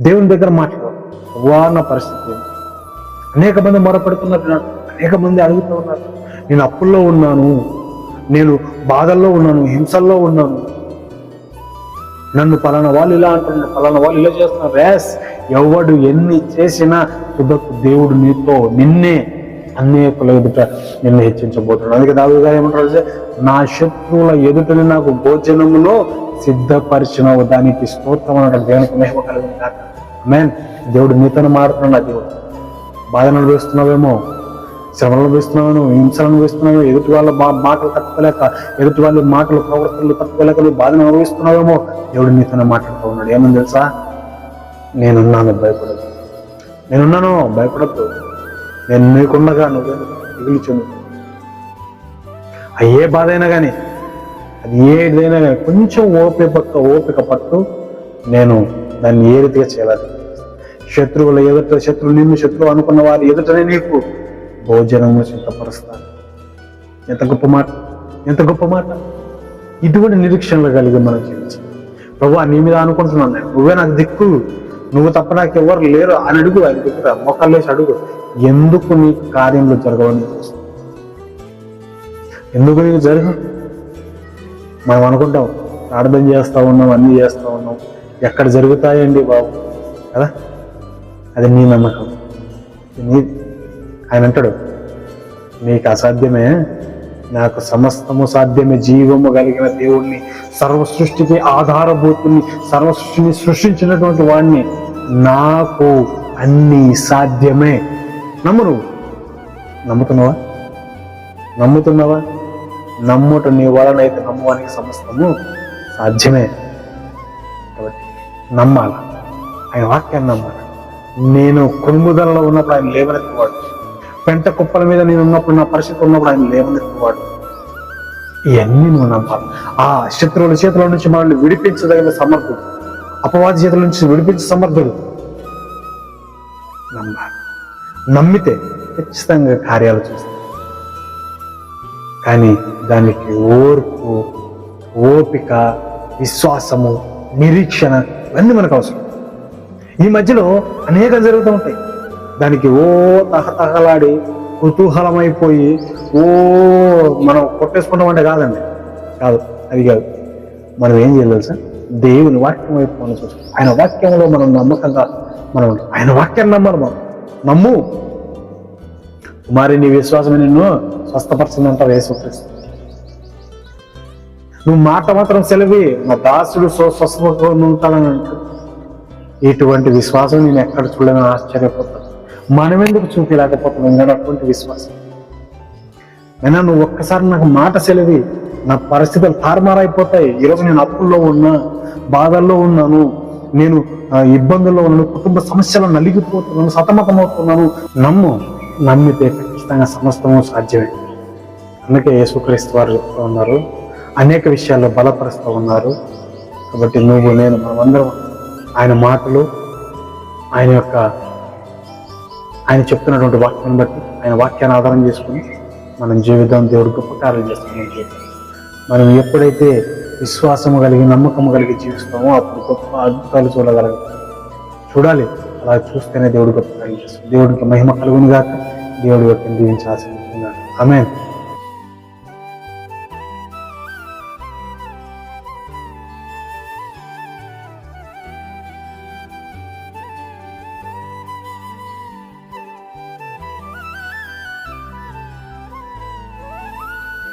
దేవుని దగ్గర మాట్లాడు. వాన పరిస్థితి. అనేక మంది మొరపెడుతున్నారు అనేక మంది అడుగుతూ ఉన్నారు. నేను అప్పుల్లో ఉన్నాను. నేను బాధల్లో ఉన్నాను. హింసల్లో ఉన్నాను. నన్ను పలానా వాళ్ళు ఇలా అంటున్నారు. పలానా వాళ్ళు ఇలా చేస్తున్నారు. రేస్ ఎవడు ఎన్ని చేసినా తుదకు దేవుడు నీతో నిన్నే అనేకుల ఎదుట నిన్ను హెచ్చించబోతున్నాడు. అందుకే దావి గారు ఏమంటారు నా శత్రువుల ఎదుటని నాకు భోజనములో సిద్ధపరిచిన దానికి స్తోత్రం అన్నాడు దేవునికి మహిమ కలిగింది మేన్ దేవుడు నీతోనే మారుతున్నాడు నా దేవుడు. బాధను అనుభవిస్తున్నావేమో శ్రమలు అనుభవిస్తున్నావు హింసలు అనుభవిస్తున్నావు ఎదుటి వాళ్ళ మా మాటలు తట్టుకోలేక ఎదుటి వాళ్ళ మాటలు ప్రవర్తనలు తట్టుకోలేక నువ్వు బాధను అనుభవిస్తున్నావేమో దేవుడు నీతోనే మాట్లాడుతూ ఉన్నాడు. ఏమని తెలుసా? నేనున్నాను భయపడదు నేనున్నాను భయపడద్దు నేను నీకుండగా నువ్వు మిగిలిచును ఏ బాధ అయినా కానీ అది ఏదైనా కానీ కొంచెం ఓపిక పక్క ఓపిక పట్టు నేను దాన్ని ఏ రీతిగా చేయాలి? శత్రువుల ఎదుట శత్రువు నిన్ను శత్రువు అనుకున్న వారి ఎదుటనే నీకు భోజనము సిద్ధపరుస్తాను. ఎంత గొప్ప మాట ఎంత గొప్ప మాట. ఇటువంటి నిరీక్షణలు కలిగి మనం జీవించాలి. ప్రభు నీ మీద అనుకుంటున్నాను నేను. నువ్వే నాకు దిక్కు. నువ్వు తప్ప నాకు ఎవరు లేరు అని అడుగు ఆయన దగ్గర మొక్కలేసి అడుగు. ఎందుకు నీకు కార్యంలో జరగవని ఎందుకు నీకు జరగదు మనం అనుకుంటాం ప్రార్థన చేస్తూ ఉన్నాం అన్నీ చేస్తూ ఉన్నాం. ఎక్కడ జరుగుతాయండి బాబు? కదా? అది నీ నమ్మకం. నీ ఆయన అంటాడు నీకు అసాధ్యమే. నాకు సమస్తము సాధ్యమే. జీవము కలిగిన దేవుణ్ణి సర్వ సృష్టికి ఆధారభూతుని సర్వ సృష్టిని సృష్టించినటువంటి వాడిని నాకు అన్ని సాధ్యమే. నమ్ము నువ్వు నమ్ముతున్నావా? నమ్ముతున్నావా? నమ్ముట నీ వలనైతే నమ్మువానికి సమస్తము సాధ్యమే. నమ్మాల. ఆయన వాక్యాన్ని నమ్మాలి. నేను కొనుముదలలో ఉన్నప్పుడు ఆయన లేవనెత్తువాడు. పెంట కుప్పల మీద నేను ఉన్నప్పుడు నా పరిస్థితి ఉన్నప్పుడు ఆయన లేవనెత్తువాడు. ఇవన్నీ నువ్వు నమ్మాలి. ఆ శత్రువుల చేతుల నుంచి మనల్ని విడిపించదగిన సమర్థుడు. అపవాది చేతుల నుంచి విడిపించే సమర్థుడు. నమ్మాలి. నమ్మితే ఖచ్చితంగా కార్యాలు చూస్తాయి కానీ దానికి ఓర్పు ఓపిక విశ్వాసము నిరీక్షణ ఇవన్నీ మనకు అవసరం. ఈ మధ్యలో అనేకం జరుగుతూ ఉంటాయి. దానికి ఓ తహతహలాడి కుతూహలమైపోయి ఓ మనం కొట్టేసుకుంటాం అంటే కాదండి. కాదు అది కాదు. మనం ఏం చేయాలి సార్ దేవుని వాక్యం వైపు మనం చూస్తాం. ఆయన వాక్యంలో మనం నమ్మకంగా మనం ఆయన వాక్యాన్ని నమ్మాలి మనం. నమ్ము. మరి నీ విశ్వాసమే నిన్ను స్వస్థపరచిందంటావు యేసుక్రీస్తు. నువ్వు మాట మాత్రం సెలవి. నా దాసుడు స్వ- స్వస్థపడుతూ ఇటువంటి విశ్వాసం నేను ఎక్కడ చూడని ఆశ్చర్యపోతాను. మనం ఎందుకు చూపించలేకపోతున్నాం నేను అటువంటి విశ్వాసం. అయినా నువ్వు ఒక్కసారి నాకు మాట సెలవి. నా పరిస్థితులు తారుమారైపోతాయి. ఈరోజు నేను అప్పుల్లో ఉన్నా బాధల్లో ఉన్నాను. నేను ఆ, ఇబ్బందుల్లో ఉన్నాను. కుటుంబ సమస్యలు నలిగిపోతున్నాను సతమతమవుతున్నాను. నమ్ము నమ్మితే ఖచ్చితంగా సమస్తము సాధ్యమే. అందుకే యేసుక్రీస్తు వారు చెప్తూ ఉన్నారు. అనేక విషయాల్లో బలపరుస్తూ ఉన్నారు. కాబట్టి నువ్వు నేను మనమందరం ఆయన మాటలు ఆయన యొక్క ఆయన చెప్తున్నటువంటి వాక్యం బట్టి ఆయన వాక్యాన్ని ఆధారం చేసుకుని మనం జీవితం దేవుడు గొప్ప కార్యం చేస్తున్నాం జీవితం మనం ఎప్పుడైతే విశ్వాసము కలిగి నమ్మకము కలిగి జీవిస్తామో అప్పుడు గొప్ప అద్భుతాలు చూడగలుగుతాం చూడాలి. అలా చూస్తేనే దేవుడు గొప్ప కార్యం చేస్తాం దేవుడికి మహిమ కలుగునిగాక దేవుడి యొక్క దీవించి ఆశించుకున్నాడు ఆమె